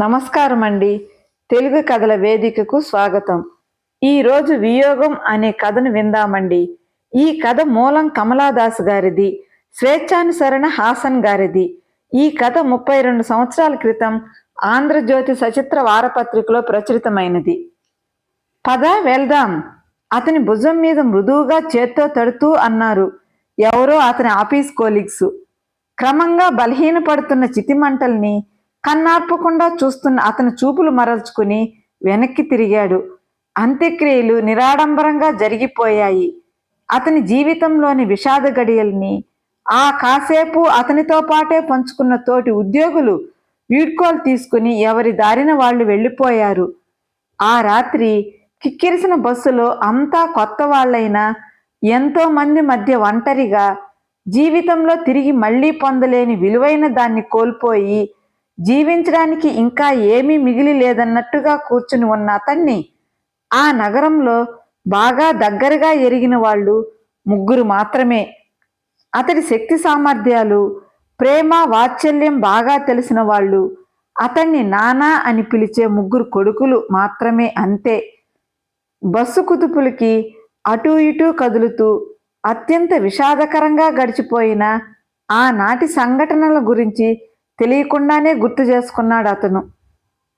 నమస్కారం అండి తెలుగు కథల వేదికకు స్వాగతం. ఈరోజు వియోగం అనే కథను విందామండి. ఈ కథ మూలం కమలాదాస్ గారిది స్వేచ్ఛానుసరణ హాసన్ గారిది. ఈ కథ ముప్పై రెండు సంవత్సరాల క్రితం ఆంధ్రజ్యోతి సచిత్ర వారపత్రికలో ప్రచురితమైనది. పద వెళ్దాం. అతని భుజం మీద మృదువుగా చేత్తో తడుతూ అన్నారు ఎవరో అతని ఆఫీస్ కోలీగ్స్. క్రమంగా బలహీనపడుతున్న చితిమంటల్ని కన్నార్పకుండా చూస్తున్న అతని చూపులు మరల్చుకుని వెనక్కి తిరిగాడు. అంత్యక్రియలు నిరాడంబరంగా జరిగిపోయాయి. అతని జీవితంలోని విషాద గడియల్ని ఆ కాసేపు అతనితో పాటే పంచుకున్న తోటి ఉద్యోగులు వీడ్కోలు తీసుకుని ఎవరి దారిన వాళ్ళు వెళ్ళిపోయారు. ఆ రాత్రి కిక్కిరిసిన బస్సులో అంతా కొత్త వాళ్ళైనా ఎంతోమంది మధ్య ఒంటరిగా జీవితంలో తిరిగి మళ్ళీ పొందలేని విలువైన దాన్ని కోల్పోయి జీవించడానికి ఇంకా ఏమీ మిగిలి లేదన్నట్టుగా కూర్చుని ఉన్న అతన్ని ఆ నగరంలో బాగా దగ్గరగా ఎరిగిన వాళ్ళు ముగ్గురు మాత్రమే. అతడి శక్తి సామర్థ్యాలు ప్రేమ వాత్సల్యం బాగా తెలిసిన వాళ్ళు. అతన్ని నానా అని పిలిచే ముగ్గురు కొడుకులు మాత్రమే అంతే. బస్సు కుదుపులకి అటూ ఇటూ కదులుతూ అత్యంత విషాదకరంగా గడిచిపోయిన ఆనాటి సంఘటనల గురించి తెలియకుండానే గుర్తు చేసుకున్నాడు అతను.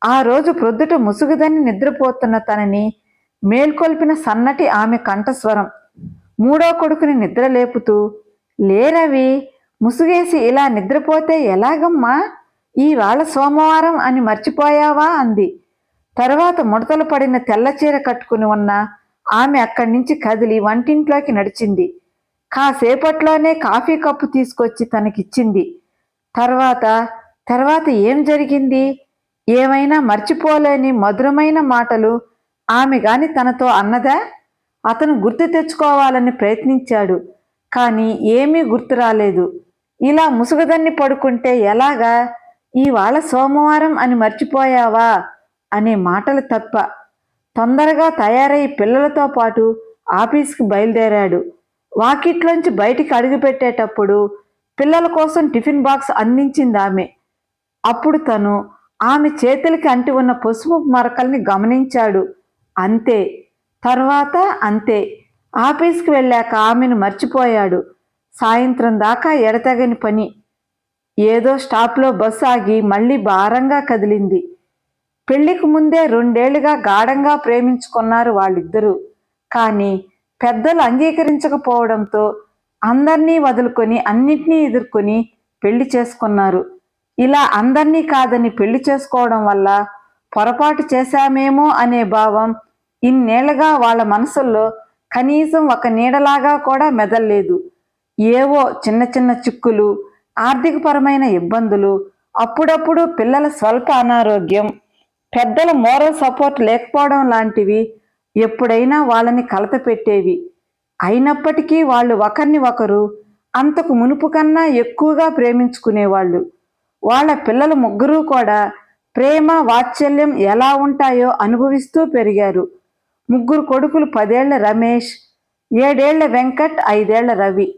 ఆ రోజు ప్రొద్దుట ముసుగుదని నిద్రపోతున్న తనని మేల్కొల్పిన సన్నటి ఆమె కంఠస్వరం. మూడో కొడుకుని నిద్ర లేపుతూ లేరవి ముసుగేసి ఇలా నిద్రపోతే ఎలాగమ్మా? ఈవేళ సోమవారం అని మర్చిపోయావా? అంది. తర్వాత ముడతలు పడిన తెల్లచీర కట్టుకుని ఉన్న ఆమె అక్కడి నుంచి కదిలి వంటింట్లోకి నడిచింది. కాసేపట్లోనే కాఫీ కప్పు తీసుకొచ్చి తనకిచ్చింది. తర్వాత తర్వాత ఏం జరిగింది? ఏమైనా మర్చిపోలేని మధురమైన మాటలు ఆమె గాని తనతో అన్నదా? అతను గుర్తు తెచ్చుకోవాలని ప్రయత్నించాడు కానీ ఏమీ గుర్తు రాలేదు. ఇలా ముసుగుదన్ని పడుకుంటే ఎలాగా? ఇవాళ సోమవారం అని మర్చిపోయావా? అనే మాటలు తప్ప. తొందరగా తయారై పిల్లలతో పాటు ఆఫీస్కి బయలుదేరాడు. వాకిట్లోంచి బయటికి అడుగుపెట్టేటప్పుడు పిల్లల కోసం టిఫిన్ బాక్స్ అందించింది ఆమె. అప్పుడు తను ఆమె చేతులకి అంటి ఉన్న పసుపు మరకల్ని గమనించాడు. అంతే. తర్వాత అంతే. ఆఫీస్కి వెళ్ళాక ఆమెను మర్చిపోయాడు. సాయంత్రం దాకా ఎడతగని పని. ఏదో స్టాప్లో బస్సు ఆగి మళ్ళీ భారంగా కదిలింది. పెళ్ళికి ముందే రెండేళ్ళుగా గాఢంగా ప్రేమించుకున్నారు వాళ్ళిద్దరూ. కానీ పెద్దలు అంగీకరించకపోవడంతో అందరినీ వదులుకొని అన్నిటినీ ఎదుర్కొని పెళ్ళి చేసుకున్నారు. ఇలా అందరినీ కాదని పెళ్ళి చేసుకోవడం వల్ల పొరపాటు చేశామేమో అనే భావం ఇన్నేళ్ళుగా వాళ్ళ మనసుల్లో కనీసం ఒక నీడలాగా కూడా మెదల్లేదు. ఏవో చిన్న చిన్న చిక్కులు ఆర్థికపరమైన ఇబ్బందులు అప్పుడప్పుడు పిల్లల స్వల్ప అనారోగ్యం పెద్దల మోరల్ సపోర్ట్ లేకపోవడం లాంటివి ఎప్పుడైనా వాళ్ళని కలత పెట్టేవి. అయినప్పటికీ వాళ్ళు ఒకరిని ఒకరు అంతకు మునుపు కన్నా ఎక్కువగా ప్రేమించుకునేవాళ్ళు. వాళ్ళ పిల్లలు ముగ్గురు కూడా ప్రేమ వాత్సల్యం ఎలా ఉంటాయో అనుభవిస్తూ పెరిగారు. ముగ్గురు కొడుకులు పదేళ్ళ రమేష్ ఏడేళ్ళ వెంకట్ ఐదేళ్ళ రవి.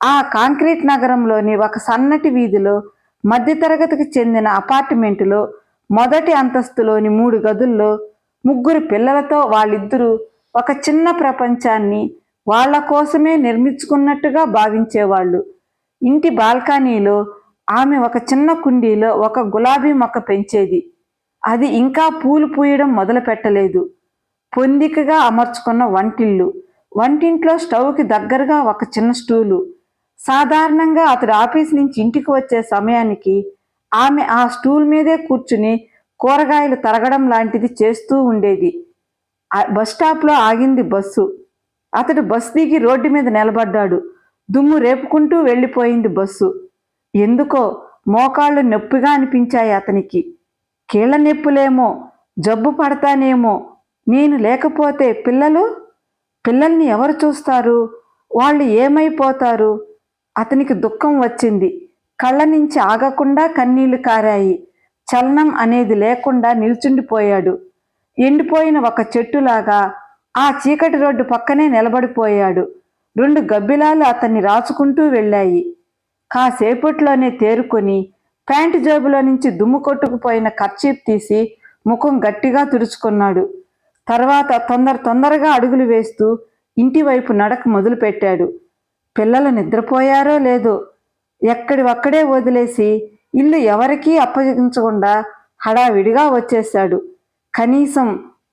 ఆ కాంక్రీట్ నగరంలోని ఒక సన్నటి వీధిలో మధ్యతరగతికి చెందిన అపార్ట్మెంటులో మొదటి అంతస్తులోని మూడు గదుల్లో ముగ్గురు పిల్లలతో వాళ్ళిద్దరూ ఒక చిన్న ప్రపంచాన్ని వాళ్ళ కోసమే నిర్మించుకున్నట్టుగా భావించేవాళ్ళు. ఇంటి బాల్కనీలో ఆమె ఒక చిన్న కుండీలో ఒక గులాబీ మొక్క పెంచేది. అది ఇంకా పూలు పూయడం మొదలు పెట్టలేదు. పొందికగా అమర్చుకున్న వంటిల్లు. వంటింట్లో స్టవ్కి దగ్గరగా ఒక చిన్న స్టూలు. సాధారణంగా అతడు ఆఫీస్ నుంచి ఇంటికి వచ్చే సమయానికి ఆమె ఆ స్టూల్ మీదే కూర్చుని కూరగాయలు తరగడం లాంటిది చేస్తూ ఉండేది. బస్ స్టాప్లో ఆగింది బస్సు. అతడు బస్ దిగి రోడ్డు మీద నిలబడ్డాడు. దుమ్ము రేపుకుంటూ వెళ్ళిపోయింది బస్సు. ఎందుకో మోకాళ్ళు నొప్పిగా అనిపించాయి అతనికి. కీళ్ళ నొప్పులేమో జబ్బు పడతానేమో నేను లేకపోతే పిల్లలు? పిల్లల్ని ఎవరు చూస్తారు? వాళ్ళు ఏమైపోతారు? అతనికి దుఃఖం వచ్చింది. కళ్ళ నుంచి ఆగకుండా కన్నీళ్ళు కారాయి. చలనం అనేది లేకుండా నిల్చుండిపోయాడు. ఎండిపోయిన ఒక చెట్టులాగా ఆ చీకటి రోడ్డు పక్కనే నిలబడిపోయాడు. రెండు గబ్బిలాలు అతన్ని రాచుకుంటూ వెళ్ళాయి. కాసేపట్లోనే తేరుకొని ప్యాంటు జేబులో నుంచి దుమ్ము కొట్టుకుపోయిన కర్చీప్ తీసి ముఖం గట్టిగా తుడుచుకున్నాడు. తర్వాత తొందర తొందరగా అడుగులు వేస్తూ ఇంటి వైపు నడక మొదలుపెట్టాడు. పిల్లలు నిద్రపోయారో లేదో ఎక్కడి ఒక్కడే వదిలేసి ఇల్లు ఎవరికీ అప్పగించకుండా హడావిడిగా వచ్చేశాడు. కనీసం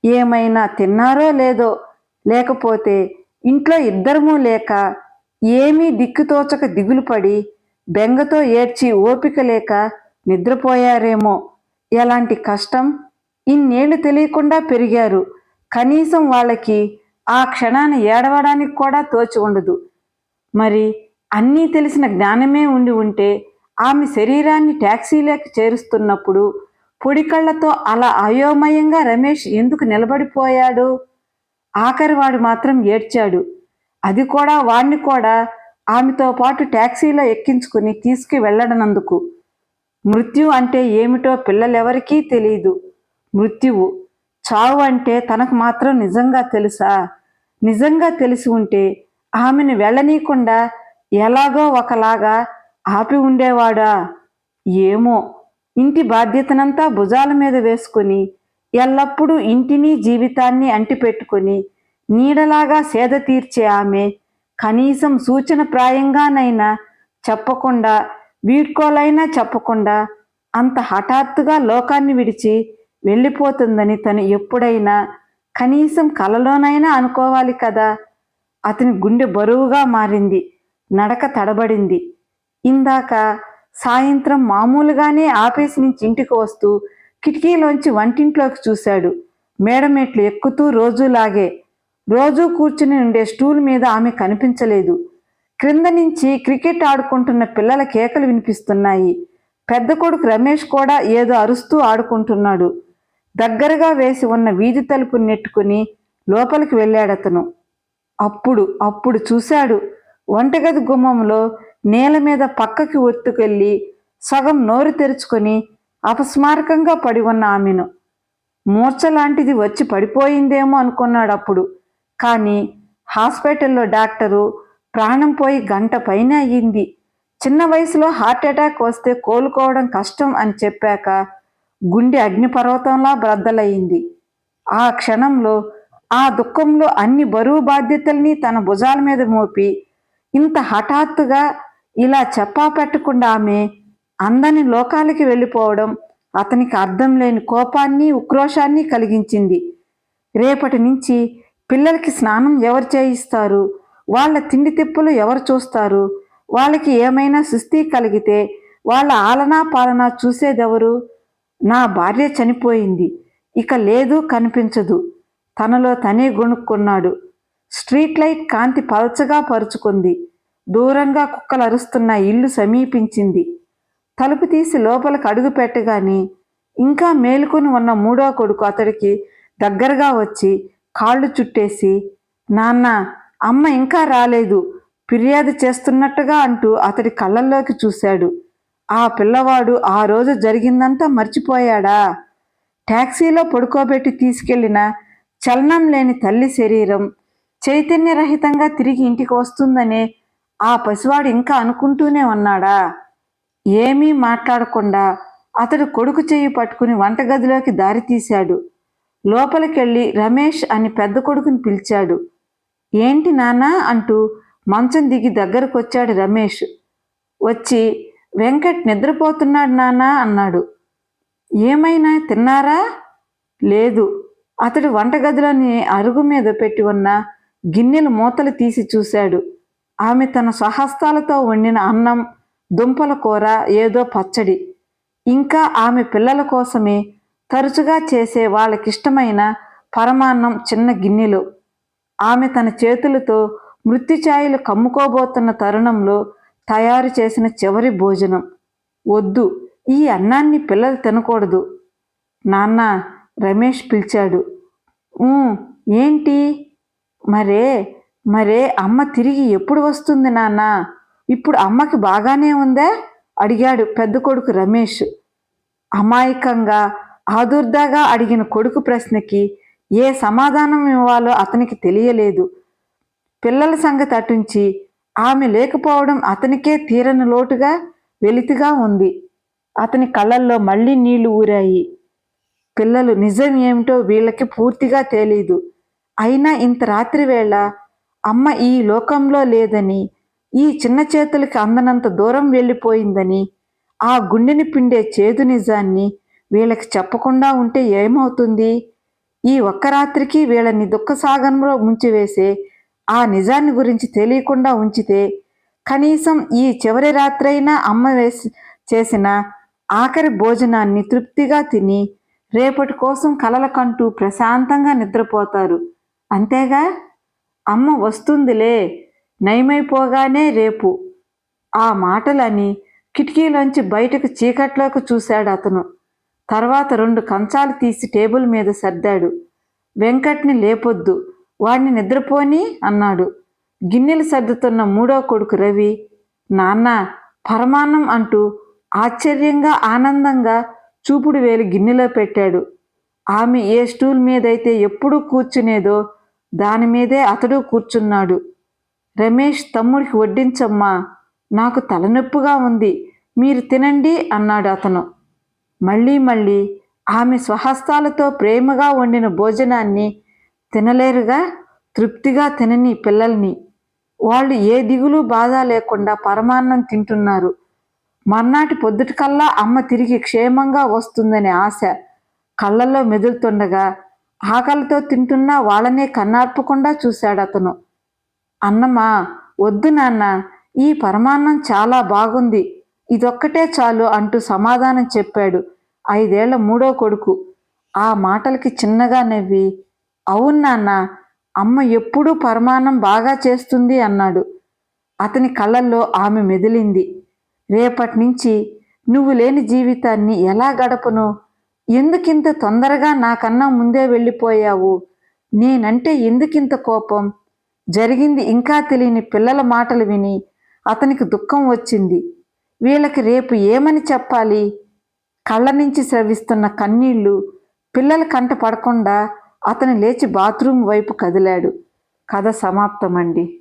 ఏమైనా తిన్నారో లేదో లేకపోతే ఇంట్లో ఇద్దరమూ లేక ఏమీ దిక్కుతోచక దిగులు పడి బెంగతో ఏడ్చి ఓపిక లేక నిద్రపోయారేమో. ఎలాంటి కష్టం? ఇన్నేళ్ళు తెలియకుండా పెరిగారు. కనీసం వాళ్ళకి ఆ క్షణాన్ని ఏడవడానికి కూడా తోచి ఉండదు. మరి అన్నీ తెలిసిన జ్ఞానమే ఉండి ఉంటే ఆమె శరీరాన్ని ట్యాక్సీలోకి చేరుస్తున్నప్పుడు పొడికళ్ళతో అలా అయోమయంగా రమేష్ ఎందుకు నిలబడిపోయాడు? ఆఖరి వాడు మాత్రం ఏడ్చాడు. అది కూడా వాణ్ణి కూడా ఆమెతో పాటు ట్యాక్సీలో ఎక్కించుకుని తీసుకు వెళ్ళడనందుకు. మృత్యు అంటే ఏమిటో పిల్లలెవరికీ తెలియదు మృత్యువు చావు అంటే తనకు మాత్రం నిజంగా తెలుసా? నిజంగా తెలిసి ఉంటే ఆమెను వెళ్ళనీయకుండా ఎలాగో ఒకలాగా ఆపి ఉండేవాడా? ఏమో ఇంటి బాధ్యతనంతా భుజాల మీద వేసుకుని ఎల్లప్పుడూ ఇంటిని జీవితాన్ని అంటిపెట్టుకుని నీడలాగా సేద తీర్చే ఆమె కనీసం సూచన ప్రాయంగానైనా చెప్పకుండా వీడ్కోలైనా చెప్పకుండా అంత హఠాత్తుగా లోకాన్ని విడిచి వెళ్ళిపోతుందని తను ఎప్పుడైనా కనీసం కలలోనైనా అనుకోవాలి కదా. అతని గుండె బరువుగా మారింది నడక తడబడింది. ఇందాక సాయంత్రం మామూలుగానే ఆఫీస్ నుంచి ఇంటికి వస్తూ కిటికీలోంచి వంటింట్లోకి చూశాడు. మేడమెట్లు ఎక్కుతూ రోజులాగే. రోజూ కూర్చుని ఉండే స్టూల్ మీద ఆమె కనిపించలేదు. క్రింద నుంచి క్రికెట్ ఆడుకుంటున్న పిల్లల కేకలు వినిపిస్తున్నాయి. పెద్ద కొడుకు రమేష్ కూడా ఏదో అరుస్తూ ఆడుకుంటున్నాడు. దగ్గరగా వేసి ఉన్న వీధి తలుపు నెట్టుకుని లోపలికి వెళ్ళాడతను. అప్పుడు అప్పుడు చూశాడు. వంటగది గుమ్మంలో నేల మీద పక్కకి ఒత్తుకెళ్ళి సగం నోరు తెరుచుకొని అపస్మారకంగా పడి ఉన్న ఆమెను. మూర్ఛలాంటిది వచ్చి పడిపోయిందేమో అనుకున్నాడు అప్పుడు కానీ హాస్పిటల్లో డాక్టరు ప్రాణం పోయి గంట పైన అయ్యింది. చిన్న వయసులో హార్ట్ అటాక్ వస్తే కోలుకోవడం కష్టం అని చెప్పాక గుండె అగ్నిపర్వతంలా బ్రద్దలయ్యింది. ఆ క్షణంలో ఆ దుఃఖంలో అన్ని బరువు బాధ్యతల్ని తన భుజాల మీద మోపి ఇంత హఠాత్తుగా ఇలా చెప్పా పెట్టకుండా ఆమె అందని లోకాలకి వెళ్ళిపోవడం అతనికి అర్థం లేని కోపాన్ని ఉక్రోషాన్ని కలిగించింది. రేపటి నుంచి పిల్లలకి స్నానం ఎవరు చేయిస్తారు? వాళ్ళ తిండి తిప్పులు ఎవరు చూస్తారు? వాళ్ళకి ఏమైనా సుస్థి కలిగితే వాళ్ళ ఆలనా పాలనా చూసేదెవరు? నా భార్య చనిపోయింది. ఇక లేదు కనిపించదు. తనలో తనే గొణుక్కున్నాడు. స్ట్రీట్ లైట్ కాంతి పలచగా పరుచుకుంది. దూరంగా కుక్కలు అరుస్తున్న ఇల్లు సమీపించింది. తలుపు తీసి లోపలికి అడుగు పెట్టగానే ఇంకా మేలుకొని ఉన్న మూడో కొడుకు అతడికి దగ్గరగా వచ్చి కాళ్ళు చుట్టేసి నాన్న అమ్మ ఇంకా రాలేదు. ఫిర్యాదు చేస్తున్నట్టుగా అంటూ అతడి కళ్ళల్లోకి చూశాడు. ఆ పిల్లవాడు ఆ రోజు జరిగిందంతా మర్చిపోయాడా? ట్యాక్సీలో పడుకోబెట్టి తీసుకెళ్ళిన చలనం లేని తల్లి శరీరం చైతన్యరహితంగా తిరిగి ఇంటికి వస్తుందనే ఆ పసివాడు ఇంకా అనుకుంటూనే ఉన్నాడా? ఏమీ మాట్లాడకుండా అతడు కొడుకు చెయ్యి పట్టుకుని వంటగదిలోకి దారి తీశాడు. లోపలికెళ్ళి రమేష్ అని పెద్ద కొడుకుని పిలిచాడు. ఏంటి నాన్నా? అంటూ మంచం దిగి దగ్గరకు వచ్చాడు రమేష్. వచ్చి వెంకట్ నిద్రపోతున్నాడు నానా అన్నాడు. ఏమైనా తిన్నారా? లేదు. అతడు వంటగదిలోని అరుగు మీద పెట్టి ఉన్న గిన్నెలు మూతలు తీసి చూశాడు. ఆమె తన స్వహస్తాలతో వండిన అన్నం దుంపల కూర ఏదో పచ్చడి. ఇంకా ఆమె పిల్లల కోసమే తరచుగా చేసే వాళ్ళకిష్టమైన పరమాన్నం చిన్న గిన్నెలు. ఆమె తన చేతులతో మృత్యుఛాయలు కమ్ముకోబోతున్న తరుణంలో తయారు చేసిన చివరి భోజనం. వద్దు ఈ అన్నాన్ని పిల్లలు తినకూడదు. నాన్న రమేష్ పిలిచాడు. ఏంటి? మరే మరే అమ్మ తిరిగి ఎప్పుడు వస్తుంది నాన్న? ఇప్పుడు అమ్మకి బాగానే ఉందే? అడిగాడు పెద్ద కొడుకు రమేష్. అమాయకంగా ఆదుర్దాగా అడిగిన కొడుకు ప్రశ్నకి ఏ సమాధానం ఇవ్వాలో అతనికి తెలియలేదు. పిల్లల సంగతి అటుంచి ఆమె లేకపోవడం అతనికే తీరని లోటుగా వెలితిగా ఉంది. అతని కళ్ళల్లో మళ్ళీ నీళ్ళు ఊరాయి. పిల్లలు నిజం ఏమిటో వీళ్ళకి పూర్తిగా తెలీదు. అయినా ఇంత రాత్రి వేళ అమ్మ ఈ లోకంలో లేదని ఈ చిన్న చేతులకి అందనంత దూరం వెళ్ళిపోయిందని ఆ గుండెని పిండే చేదు నిజాన్ని వీళ్ళకి చెప్పకుండా ఉంటే ఏమవుతుంది? ఈ ఒక్క రాత్రికి వీళ్ళని దుఃఖసాగరంలో ముంచివేసే ఆ నిజాన్ని గురించి తెలియకుండా ఉంచితే కనీసం ఈ చివరి రాత్రైనా అమ్మ వేసి చేసిన ఆఖరి భోజనాన్ని తృప్తిగా తిని రేపటి కోసం కలలకంటూ ప్రశాంతంగా నిద్రపోతారు. అంతేగా? అమ్మ వస్తుందిలే నయమైపోగానే రేపు. ఆ మాటలని కిటికీలోంచి బయటకు చీకట్లోకి చూశాడు అతను తర్వాత రెండు కంచాలు తీసి టేబుల్ మీద సర్దాడు. వెంకట్ని లేపొద్దు వాడిని నిద్రపోని అన్నాడు. గిన్నెలు సర్దుతున్న మూడో కొడుకు రవి నాన్న పరమాన్నం అంటూ ఆశ్చర్యంగా ఆనందంగా చూపుడు వేలు గిన్నెలో పెట్టాడు. ఆమె ఏ స్టూల్ మీదైతే ఎప్పుడూ కూర్చునేదో దాని మీదే అతడు కూర్చున్నాడు. రమేష్ తమ్ముడికి వడ్డించమ్మా నాకు తలనొప్పిగా ఉంది మీరు తినండి అన్నాడు అతను. మళ్ళీ మళ్ళీ ఆమె స్వహస్తాలతో ప్రేమగా వండిన భోజనాన్ని తినలేరుగా తృప్తిగా తినని పిల్లల్ని. వాళ్ళు ఏ దిగులు బాధ లేకుండా పరమాన్నం తింటున్నారు. మర్నాటి పొద్దుటికల్లా అమ్మ తిరిగి క్షేమంగా వస్తుందనే ఆశ కళ్ళల్లో మెదులుతుండగా ఆకలితో తింటున్నా వాళ్ళనే కన్నార్పకుండా చూశాడు అతను అన్నమా వద్దు నాన్న ఈ పరమాన్నం చాలా బాగుంది. ఇదొక్కటే చాలు అంటూ సమాధానం చెప్పాడు ఐదేళ్ళ మూడో కొడుకు. ఆ మాటలకి చిన్నగా నవ్వి అవును నాన్న అమ్మ ఎప్పుడూ పరమాన్నం బాగా చేస్తుంది అన్నాడు. అతని కళ్ళల్లో ఆమె మెదిలింది. రేపటి నుంచి నువ్వు లేని జీవితాన్ని ఎలా గడపను? ఎందుకింత తొందరగా నాకన్నా ముందే వెళ్ళిపోయావు? నేనంటే ఎందుకింత కోపం? జరిగింది ఇంకా తెలియని పిల్లల మాటలు విని అతనికి దుఃఖం వచ్చింది. వీళ్ళకి రేపు ఏమని చెప్పాలి? కళ్ళ నుంచి స్రవిస్తున్న కన్నీళ్ళు పిల్లల కంట పడకుండా అతను లేచి బాత్రూమ్ వైపు కదిలాడు. కథ సమాప్తమండి.